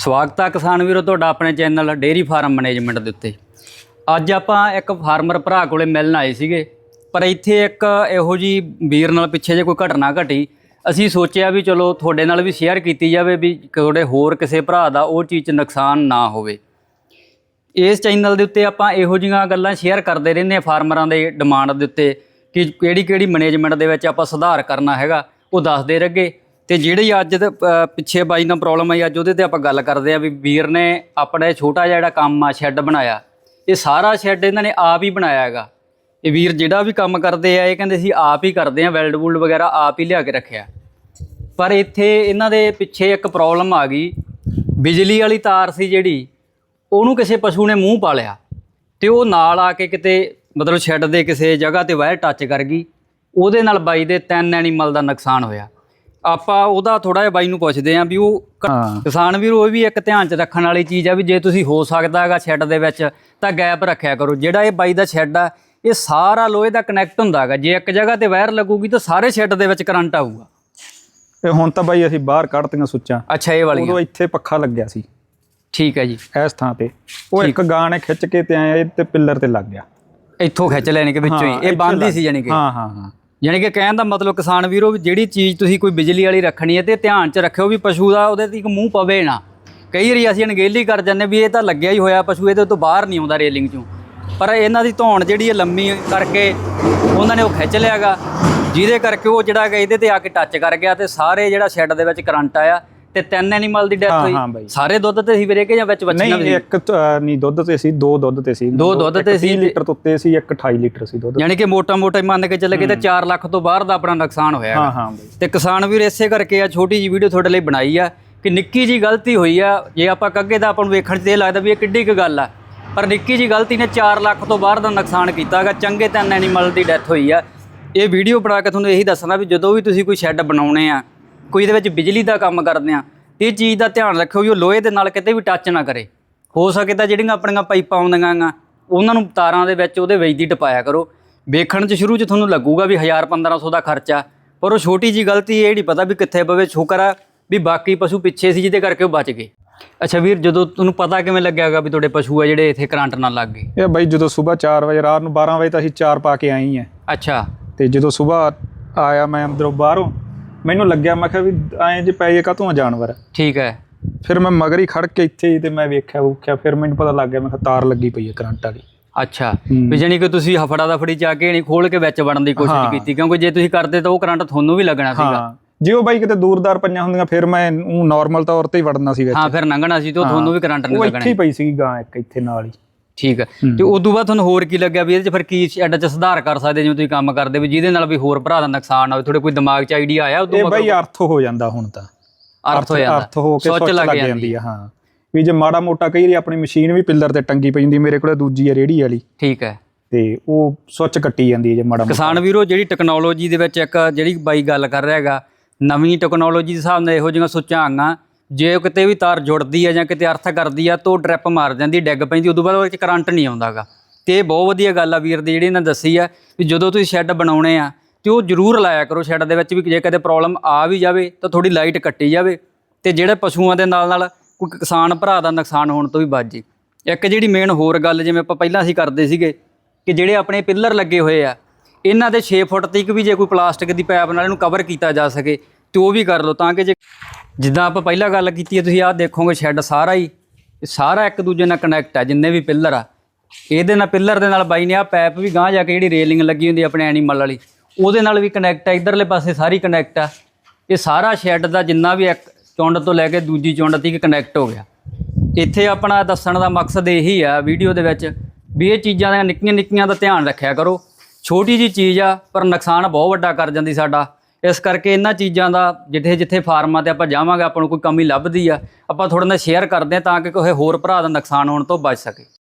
ਸਵਾਗਤ ਹੈ ਕਿਸਾਨ ਵੀਰੋ ਤੁਹਾਡਾ ਆਪਣੇ ਚੈਨਲ ਡੇਅਰੀ ਫਾਰਮ ਮੈਨੇਜਮੈਂਟ ਦੇ ਉੱਤੇ। ਅੱਜ ਆਪਾਂ ਇੱਕ ਫਾਰਮਰ ਭਰਾ ਕੋਲੇ ਮਿਲਣ ਆਏ ਸੀਗੇ, ਪਰ ਇੱਥੇ ਇੱਕ ਇਹੋ ਜੀ ਵੀਰ ਨਾਲ ਪਿੱਛੇ ਜੇ ਕੋਈ ਘਟਨਾ ਘਟੀ, ਅਸੀਂ ਸੋਚਿਆ ਵੀ ਚਲੋ ਤੁਹਾਡੇ ਨਾਲ ਵੀ ਸ਼ੇਅਰ ਕੀਤੀ ਜਾਵੇ ਵੀ ਤੁਹਾਡੇ ਹੋਰ ਕਿਸੇ ਭਰਾ ਦਾ ਉਹ ਚੀਜ਼ 'ਚ ਨੁਕਸਾਨ ਨਾ ਹੋਵੇ। ਇਸ ਚੈਨਲ ਦੇ ਉੱਤੇ ਆਪਾਂ ਇਹੋ ਜਿਹੀਆਂ ਗੱਲਾਂ ਸ਼ੇਅਰ ਕਰਦੇ ਰਹਿੰਦੇ ਆ ਫਾਰਮਰਾਂ ਦੇ ਡਿਮਾਂਡ ਦੇ ਉੱਤੇ ਕਿ ਕਿਹੜੀ ਕਿਹੜੀ ਮੈਨੇਜਮੈਂਟ ਦੇ ਵਿੱਚ ਆਪਾਂ ਸੁਧਾਰ ਕਰਨਾ ਹੈਗਾ, ਉਹ ਦੱਸਦੇ ਰਹਿਗੇ ਤੇ ਜਿਹੜੀ ਅੱਜ ਦੇ, ਅ, ਪਿੱਛੇ ਬਾਈ ਨਾਲ ਪ੍ਰੋਬਲਮ ਆਈ ਅੱਜ ਉਹਦੇ ਤੇ ਆਪਾਂ ਗੱਲ ਕਰਦੇ ਆ ਵੀ ਵੀਰ ਨੇ ਆਪਣਾ ਇਹ ਛੋਟਾ ਜਿਹਾ ਜਿਹੜਾ ਕੰਮ ਆ ਸ਼ੈੱਡ ਬਣਾਇਆ। ਇਹ ਸਾਰਾ ਸ਼ੈੱਡ ਇਹਨਾਂ ਨੇ ਆਪ ਹੀ ਬਣਾਇਆ ਹੈਗਾ। ਇਹ ਵੀਰ ਜਿਹੜਾ ਵੀ ਕੰਮ ਕਰਦੇ ਆ ਇਹ ਕਹਿੰਦੇ ਸੀ ਆਪ ਹੀ ਕਰਦੇ ਆ ਵੈਲਡ ਵੂਲਡ ਵਗੈਰਾ ਆਪ ਹੀ ਲਿਆ ਕੇ ਰੱਖਿਆ। ਪਰ ਇੱਥੇ ਇਹਨਾਂ ਦੇ ਪਿੱਛੇ ਇੱਕ ਪ੍ਰੋਬਲਮ ਆ ਗਈ। ਬਿਜਲੀ ਵਾਲੀ ਤਾਰ ਸੀ ਜਿਹੜੀ ਉਹਨੂੰ ਕਿਸੇ ਪਸ਼ੂ ਨੇ ਮੂੰਹ ਪਾ ਲਿਆ। ਤੇ ਉਹ ਨਾਲ ਆ ਕੇ ਕਿਤੇ ਮਤਲਬ ਸ਼ੈੱਡ ਦੇ ਕਿਸੇ ਜਗ੍ਹਾ ਤੇ ਵਾਇਰ ਟੱਚ ਕਰ ਗਈ। ਉਹਦੇ ਨਾਲ ਬਾਈ ਦੇ ਤਿੰਨ ਐਨੀਮਲ ਦਾ ਨੁਕਸਾਨ ਹੋਇਆ। ਆਪਾਂ ਉਹਦਾ ਥੋੜਾ ਜਿਹਾ ਬਾਈ ਨੂੰ ਪੁੱਛਦੇ ਆਂ ਵੀ ਉਹ ਕ- ਹਾਂ। ਕਿਸਾਨ ਵੀਰ ਉਹ ਵੀ ਇੱਕ ਧਿਆਨ ਚ ਰੱਖਣ ਵਾਲੀ ਚੀਜ਼ ਆ ਵੀ ਜੇ ਤੁਸੀਂ ਹੋ ਸਕਦਾ ਹੈਗਾ ਸ਼ੈੱਡ ਦੇ ਵਿੱਚ ਤਾਂ ਗੈਪ ਰੱਖਿਆ ਕਰੋ। ਜਿਹੜਾ ਇਹ ਬਾਈ ਦਾ ਸ਼ੈੱਡ ਆ ਇਹ ਸਾਰਾ ਲੋਹੇ ਦਾ ਕਨੈਕਟ ਹੁੰਦਾ ਹੈਗਾ। ਜੇ ਇੱਕ ਜਗ੍ਹਾ ਤੇ ਵਾਇਰ ਲੱਗੂਗੀ ਤਾਂ ਸਾਰੇ ਸ਼ੈੱਡ ਦੇ ਵਿੱਚ ਕਰੰਟ ਆਊਗਾ। ਇਹ ਹੁਣ ਤਾਂ ਬਾਈ ਅਸੀਂ ਬਾਹਰ ਕੱਢਤੀਆਂ ਸੁੱਚਾਂ। ਅੱਛਾ ਇਹ ਵਾਲੀਆਂ। ਉਦੋਂ ਇੱਥੇ ਪੱਖਾ ਲੱਗਿਆ ਸੀ। ਠੀਕ ਹੈ ਜੀ। ਇਸ ਥਾਂ ਤੇ। ਉਹ ਇੱਕ ਗਾਂ ਨੇ ਖਿੱਚ ਕੇ ਤੇ ਆਏ ਤੇ ਪਿੱਲਰ ਤੇ ਲੱਗ ਗਿਆ। ਇੱਥੋਂ ਖਿੱਚ ਲੈਣੇ ਕਿ ਵਿੱਚੋਂ ਹੀ। ਹਾਂ, ਇਹ ਇੱਥੇ ਬੰਦ ਹੀ ਲੱਗ- ਸੀ ਯਾਨੀ ਕਿ। ਹਾਂ ਹਾਂ ਹਾਂ। ਯਾਨੀ ਕਿ ਕਹਿਣ ਦਾ ਮਤਲਬ ਕਿਸਾਨ ਵੀਰੋ ਵੀ ਜਿਹੜੀ ਚੀਜ਼ ਤੁਸੀਂ ਕੋਈ ਬਿਜਲੀ ਵਾਲੀ ਰੱਖਣੀ ਹੈ ਤੇ ਧਿਆਨ 'ਚ ਰੱਖਿਓ ਵੀ ਪਸ਼ੂ ਦਾ ਉਹਦੇ ਤੇ ਇੱਕ ਮੂੰਹ ਪਵੇ ਨਾ। ਕਈ ਵਾਰੀ ਅਸੀਂ ਅਣਗਹਿਲੀ ਕਰ ਜਾਂਦੇ ਵੀ ਇਹ ਤਾਂ ਲੱਗਿਆ ਹੀ ਹੋਇਆ ਪਸ਼ੂ, ਇਹਦੇ ਤੋਂ ਬਾਹਰ ਨਹੀਂ ਆਉਂਦਾ ਰੇਲਿੰਗ 'ਚੋਂ। ਪਰ ਇਹਨਾਂ ਦੀ ਧੌਣ ਜਿਹੜੀ ਹੈ ਲੰਮੀ ਕਰਕੇ ਉਹਨਾਂ ਨੇ ਉਹ ਖਿੱਚ ਲਿਆਗਾ, ਜਿਹਦੇ ਕਰਕੇ ਉਹ ਜਿਹੜਾ ਹੈਗਾ ਇਹਦੇ ਤੇ ਆ ਕੇ ਟੱਚ ਕਰ ਗਿਆ ਤੇ ਸਾਰੇ ਜਿਹੜਾ ਸ਼ੈੱਡ ਦੇ ਵਿੱਚ ਕਰੰਟ ਆਇਆ। ਤੇ ਤਿੰਨ ਐਨੀਮਲ ਦੀ ਡੈਥ ਹਾਂ, ਹੋਈ। ਬਾਈ। ਸਾਰੇ ਦੁੱਧ ਤੇ ਸੀ ਵੀਰੇ ਕਿ ਜਾਂ ਵਿੱਚ ਬੱਚੀਆਂ ਵੀ ਨਹੀਂ ਸੀ? ਇੱਕ ਤਾਂ, ਅਹ, ਨਹੀਂ ਦੁੱਧ ਤੇ ਸੀ ਦੋ ਦੁੱਧ ਤੇ ਸੀ। ਦੋ ਦੁੱਧ ਤੇ ਸੀ 30 ਤੇ- ਲੀਟਰ ਤੋਂ ਉੱਤੇ ਸੀ ਇੱਕ 28 ਲੀਟਰ ਸੀ ਦੁੱਧ। ਯਾਨੀ ਕਿ ਮੋਟਾ-ਮੋਟਾ ਮੰਨ ਕੇ ਚੱਲੇ ਤਾਂ 4 ਲੱਖ ਤੋਂ ਬਾਹਰ ਦਾ ਆਪਣਾ ਨੁਕਸਾਨ ਹੋਇਆ ਹੈਗਾ। ਹਾਂ ਹਾਂ ਬਾਈ। ਤੇ ਕਿਸਾਨ ਵੀਰ ਇਸੇ ਕਰਕੇ ਆ ਛੋਟੀ ਜੀ ਵੀਡੀਓ ਤੁਹਾਡੇ ਲਈ ਬਣਾਈ ਆ ਕਿ ਨਿੱਕੀ ਜੀ ਗਲਤੀ ਹੋਈ ਆ। ਜੇ ਆਪਾਂ ਕੱਗੇ ਦਾ ਆਪਾਂ ਨੂੰ ਵੇਖਣ 'ਚ ਇਹ ਲੱਗਦਾ ਵੀ ਇਹ ਕਿੱਡੀ ਕੁ ਗੱਲ ਆ। ਪਰ ਨਿੱਕੀ ਜੀ ਗਲਤੀ ਨੇ 4 ਲੱਖ ਤੋਂ ਬਾਹਰ ਦਾ ਨੁਕਸਾਨ ਕੀਤਾ ਹੈਗਾ। ਚੰਗੇ ਤਿੰਨ ਐਨੀਮਲ ਦੀ ਡੈਥ ਹੋਈ ਆ। ਇਹ ਵੀਡੀਓ ਬਣਾ ਕੇ ਤੁਹਾਨੂੰ ਇਹੀ ਦੱਸਣਾ ਵੀ ਜਦੋਂ ਵੀ ਤੁਸੀਂ ਕੋਈ ਸ਼ੈੱਡ ਬਣਾਉਣੇ ਆ ਕੋਈ ਇਹਦੇ ਵਿੱਚ ਬਿਜਲੀ ਦਾ ਕੰਮ ਕਰਦੇ ਆ ਇਹ ਚੀਜ਼ ਦਾ ਧਿਆਨ ਰੱਖਿਓ ਵੀ ਉਹ ਲੋਹੇ ਦੇ ਨਾਲ ਕਿਤੇ ਵੀ ਟੱਚ ਨਾ ਕਰੇ। ਹੋ ਸਕੇ ਤਾਂ ਜਿਹੜੀਆਂ ਆਪਣੀਆਂ ਪਾਈਪਾਂ ਆਉਂਦੀਆਂ ਗਾ ਉਹਨਾਂ ਨੂੰ ਤਾਰਾਂ ਦੇ ਵਿੱਚ ਉਹਦੇ ਵਿੱਚ ਦੀ ਟਪਾਇਆ ਕਰੋ। ਵੇਖਣ 'ਚ ਸ਼ੁਰੂ 'ਚ ਤੁਹਾਨੂੰ ਲੱਗੂਗਾ ਵੀ 1000 1500 ਦਾ ਖਰਚਾ ਪਰ ਉਹ ਛੋਟੀ ਜੀ ਗਲਤੀ ਇਹ ਨਹੀਂ ਪਤਾ ਵੀ ਕਿੱਥੇ ਪਵੇ ਸ਼ੁਕਰ ਆ ਵੀ ਬਾਕੀ ਪਸ਼ੂ ਪਿੱਛੇ ਸੀ ਜਿਹਦੇ ਕਰਕੇ ਉਹ ਬਚ ਗਏ। ਅੱਛਾ ਵੀਰ ਜਦੋਂ ਤੁਹਾਨੂੰ ਪਤਾ ਕਿਵੇਂ ਲੱਗਿਆਗਾ ਵੀ ਤੁਹਾਡੇ ਪਸ਼ੂ ਆ ਜਿਹੜੇ ਇੱਥੇ ਕਰੰਟ ਨਾਲ ਲੱਗ ਗਏ? ਇਹ ਬਾਈ ਜਦੋਂ ਸਵੇਰ 4 ਵਜੇ ਰਾਤ ਨੂੰ 12 ਵਜੇ ਤਾਂ ਅਸੀਂ 4 ਪਾ ਕੇ ਆਏ ਆ। ਅੱਛਾ। ਤੇ ਜਦੋਂ ਸਵੇਰ ਆਇਆ ਮੈਂ ਅੰਦਰੋਂ ਬਾਹਰੋਂ ਮੈਨੂੰ ਲੱਗਿਆ ਮੈਂ ਕਿਹਾ ਵੀ ਐਂ ਜੇ ਪੈ ਜੇ ਕਾਤੋਂ ਜਾਨਵਰ? ਠੀਕ ਹੈ। ਫਿਰ ਮੈਂ ਮਗਰ ਹੀ ਖੜ ਕੇ ਇੱਥੇ ਹੀ ਤੇ ਮੈਂ ਵੇਖਿਆ ਵੇਖਿਆ ਫਿਰ ਮੈਨੂੰ ਪਤਾ ਲੱਗ ਗਿਆ ਮੈਂ ਕਿਹਾ ਤਾਰ ਲੱਗੀ ਪਈ ਹੈ ਕਰੰਟ ਵਾਲੀ। ਅੱਛਾ। ਵੀ ਜਾਨੀ ਕਿ ਤੁਸੀਂ ਹਫੜਾ ਦਫੜੀ ਚ ਆ ਕੇ ਨਹੀਂ ਖੋਲ ਕੇ ਵਿੱਚ ਵੜਨ ਦੀ ਕੋਸ਼ਿਸ਼। ਕੀਤੀ ਕਿਉਂਕਿ ਜੇ ਤੁਸੀਂ ਕਰਦੇ ਤਾਂ ਉਹ ਕਰੰਟ ਤੁਹਾਨੂੰ ਵੀ ਲੱਗਣਾ ਸੀਗਾ। ਜੇ ਉਹ ਬਾਈ ਕਿਤੇ ਦੂਰਦਾਰ ਪਈਆਂ ਹੁੰਦੀਆਂ ਫਿਰ ਮੈਂ ਉਹ ਨਾਰਮਲ ਤੌਰ ਤੇ ਹੀ ਵੜਨਾ ਸੀ ਵਿੱਚ। ਹਾਂ ਫਿਰ ਲੰਘਣਾ ਸੀ ਤੇ ਉਹ ਤੁਹਾਨੂੰ ਵੀ ਕਰੰਟ ਨਹੀਂ ਉਹ ਲੱਗਣਾ ਇੱਥੇ ਹੀ ਪਈ ਸੀ ਗਾਂ ਇੱਕ ਇੱਥੇ ਨਾਲ ਹੀ। ਠੀਕ ਹੈ। ਤੇ ਉਦੋਂ ਬਾਅਦ ਤੁਹਾਨੂੰ ਹੋਰ ਕੀ ਲੱਗਿਆ ਵੀ ਇਹਦੇ ਚ ਫਿਰ ਕੀ ਸ਼ੈੱਡ ਚ ਸੁਧਾਰ ਕਰ ਸਕਦੇ ਜਿਵੇਂ ਤੁਸੀਂ ਕੰਮ ਕਰਦੇ ਵੀ ਜਿਹਦੇ ਨਾਲ ਵੀ ਹੋਰ ਭਰਾ ਦਾ ਨੁਕਸਾਨ ਨਾ ਹੋਵੇ ਤੁਹਾਡੇ ਕੋਈ ਦਿਮਾਗ 'ਚ ਆਈਡੀਆ ਆਇਆ ਉਦੋਂ ਇਹ ਬਾਈ ਅਰਥ ਹੋ ਜਾਂਦਾ ਹੁਣ ਤਾਂ। ਅਰਥ ਹੋ ਜਾਂਦਾ। ਅਰਥ ਹੋ ਕੇ ਸੁੱਚ ਲੱਗ ਜਾਂਦੀ ਆ ਹਾਂ। ਵੀ ਜੇ ਮਾੜਾ ਮੋਟਾ ਕਈ ਵਾਰੀ ਆਪਣੀ ਮਸ਼ੀਨ ਵੀ ਪਿੱਲਰ ਤੇ ਟੰਗੀ ਪਈ ਹੁੰਦੀ ਮੇਰੇ ਕੋਲੇ ਦੂਜੀ ਆ ਰੇੜੀ ਵਾਲੀ। ਠੀਕ ਹੈ। ਤੇ ਉਹ ਸੁੱਚ ਕੱਟੀ ਜਾਂਦੀ ਹੈ ਜੇ ਮਾੜਾ ਕਿਸਾਨ ਵੀਰੋ ਜਿਹੜੀ ਟੈਕਨੋਲੋਜੀ ਦੇ ਵਿੱਚ ਇੱਕ ਜਿਹੜੀ ਬਾਈ ਗੱਲ ਕਰ ਰਿਹਾ ਹੈਗਾ ਨਵੀਂ ਟੈਕਨੋਲੋਜੀ ਦੇ ਹਿਸਾਬ ਨਾਲ ਇਹੋ ਜਿਹੀਆਂ ਸੁੱਚਾਂ ਆਂਗਾ ਜੇ ਕਿਤੇ ਵੀ ਤਾਰ ਜੁੜਦੀ ਆ ਜਾਂ ਕਿਤੇ ਅਰਥ ਕਰਦੀ ਆ ਤਾਂ ਉਹ ਡ੍ਰਿਪ ਮਾਰ ਜਾਂਦੀ ਡਿੱਗ ਪੈਂਦੀ, ਉਦੋਂ ਬਾਅਦ ਉਹਦੇ ਵਿੱਚ ਕਰੰਟ ਨਹੀਂ ਆਉਂਦਾਗਾ। ਤੇ ਇਹ ਬਹੁਤ ਵਧੀਆ ਗੱਲ ਆ ਵੀਰ ਦੀ, ਜਿਹੜੀ ਇਹਨਾਂ ਦੱਸੀ ਆ ਵੀ ਜਦੋਂ ਤੁਸੀਂ ਸ਼ੈੱਡ ਬਣਾਉਣੇ ਆ, ਤੇ ਉਹ ਜ਼ਰੂਰ ਲਾਇਆ ਕਰੋ ਸ਼ੈੱਡ ਦੇ ਵਿੱਚ ਵੀ ਜੇ ਕਦੇ ਪ੍ਰੋਬਲਮ ਆ ਵੀ ਜਾਵੇ ਤਾਂ ਥੋੜੀ ਲਾਈਟ ਕੱਟੀ ਜਾਵੇ। ਤੇ ਜਿਹੜੇ ਪਸ਼ੂਆਂ ਦੇ ਨਾਲ ਨਾਲ ਕੋਈ ਕਿਸਾਨ ਭਰਾ ਦਾ ਨੁਕਸਾਨ ਹੋਣ ਤੋਂ ਵੀ ਬਚ ਜੇ। ਇੱਕ ਜਿਹੜੀ ਮੇਨ ਹੋਰ ਗੱਲ ਜਿਵੇਂ ਆਪਾਂ ਪਹਿਲਾਂ ਅਸੀਂ ਕਰਦੇ ਸੀਗੇ ਕਿ ਜਿਹੜੇ ਆਪਣੇ ਪਿੱਲਰ ਲੱਗੇ ਹੋਏ ਆ, ਇਹਨਾਂ ਦੇ 6 ਫੁੱਟ ਤੱਕ ਵੀ ਜੇ ਕੋਈ ਪਲਾਸਟਿਕ ਦੀ ਪਾਈਪ ਨਾਲ ਇਹਨੂੰ ਕਵਰ ਕੀਤਾ ਜਾ ਸਕੇ ਤੇ ਉਹ ਵੀ ਕਰ ਲਓ, ਤਾਂ ਕਿ ਜੇ ਜਿੱਦਾਂ ਆਪਾਂ ਪਹਿਲਾਂ ਗੱਲ ਕੀਤੀ ਹੈ, ਤੁਸੀਂ ਆਹ ਦੇਖੋਗੇ ਸ਼ੈੱਡ ਸਾਰਾ ਹੀ, ਇਹ ਸਾਰਾ ਇੱਕ ਦੂਜੇ ਨਾਲ ਕਨੈਕਟ ਆ, ਜਿੰਨੇ ਵੀ ਪਿੱਲਰ ਆ। ਇਹਦੇ ਨਾਲ ਪਿੱਲਰ ਦੇ ਨਾਲ ਬਾਈ ਨੇ ਆ ਪੈਪ ਵੀ ਗਾਂਹ ਜਾ ਕੇ ਜਿਹੜੀ ਰੇਲਿੰਗ ਲੱਗੀ ਹੁੰਦੀ ਆਪਣੇ ਐਨੀਮਲ ਵਾਲੀ, ਉਹਦੇ ਨਾਲ ਵੀ ਕਨੈਕਟ ਆ, ਇਧਰਲੇ ਪਾਸੇ ਸਾਰੀ ਕਨੈਕਟ ਆ। ਇਹ ਸਾਰਾ ਸ਼ੈੱਡ ਦਾ ਜਿੰਨਾ ਵੀ ਇੱਕ ਚੁੰਡ ਤੋਂ ਲੈ ਕੇ ਦੂਜੀ ਚੁੰਡ ਤੱਕ ਕਨੈਕਟ ਹੋ ਗਿਆ। ਇੱਥੇ ਆਪਣਾ ਦੱਸਣ ਦਾ ਮਕਸਦ ਇਹੀ ਆ ਵੀਡੀਓ ਦੇ ਵਿੱਚ, ਵੀ ਇਹ ਚੀਜ਼ਾਂ ਦੀਆਂ ਨਿੱਕੀਆਂ ਨਿੱਕੀਆਂ ਦਾ ਧਿਆਨ ਰੱਖਿਆ ਕਰੋ। ਛੋਟੀ ਜੀ ਚੀਜ਼ ਆ, ਪਰ ਨੁਕਸਾਨ ਬਹੁਤ ਵੱਡਾ ਕਰ ਜਾਂਦੀ ਸਾਡਾ। ਇਸ ਕਰਕੇ ਇਹਨਾਂ ਚੀਜ਼ਾਂ ਦਾ ਜਿੱਥੇ ਜਿੱਥੇ ਫਾਰਮਾਂ ਤੇ ਆਪਾਂ ਜਾਵਾਂਗੇ, ਆਪਾਂ ਨੂੰ ਕੋਈ ਕਮੀ ਲੱਭਦੀ ਆ, ਆਪਾਂ ਥੋੜਾ ਜਿਹਾ ਸ਼ੇਅਰ ਕਰਦੇ ਆ ਤਾਂ ਕਿ ਕੋਈ ਹੋਰ ਭਰਾ ਦਾ ਨੁਕਸਾਨ ਹੋਣ ਤੋਂ ਬਚ ਸਕੇ।